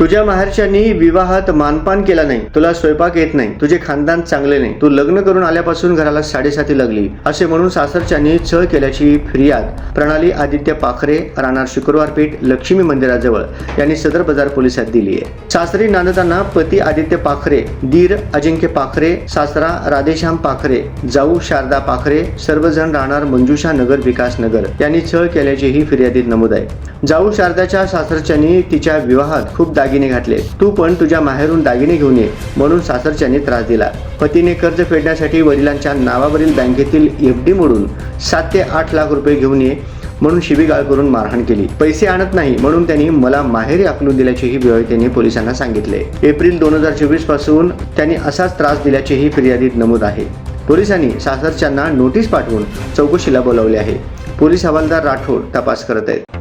तुझ्या माहेरच्यांनी विवाहात मानपान केला नाही. तुला स्वयंपाक येत नाही. तुझे खानदान चांगले नाही. तू लग्न करून आल्यापासून घराला साडेसाती लागली. असे म्हणून सासरच्यांनी छळ केल्याची फिर्याद प्रणाली आदित्य पाखरे राहणार शुक्रवार पेठ लक्ष्मी मंदिराजवळ यांनी सदर बाजार पोलिसात दिली आहे. सासरी नांदताना पती आदित्य पाखरे दीर अजिंक्य पाखरे सासरा राधेश्याम पाखरे जाऊ शारदा पाखरे सर्वजण राहणार मंजुषा नगर विकास नगर यांनी छळ केल्याचेही फिर्यादीत नमूद आहे. जाऊ शारदाच्या सासरच्यांनी तिच्या विवाहात खूप दागिने घातले. तू पण तुझ्या माहेरून दागिने घेऊन ये म्हणून सासरच्यांनी त्रास दिला. पतीने कर्ज फेडण्यासाठी वडिलांच्या नावावरील बँकेतील एफ डी मोडून सात ते आठ लाख रुपये घेऊन ये म्हणून शिबिगाळ करून मारहाण केली. पैसे आणत नाही म्हणून त्यांनी मला माहेरी आखणून दिल्याचेही विवाहितेने पोलिसांना सांगितले. एप्रिल दोन हजार चोवीसपासून त्यांनी असाच त्रास दिल्याचेही फिर्यादीत नमूद आहे. पोलिसांनी सासरच्यांना नोटीस पाठवून चौकशीला बोलावले आहे. पोलीस हवालदार राठोड तपास करत आहेत.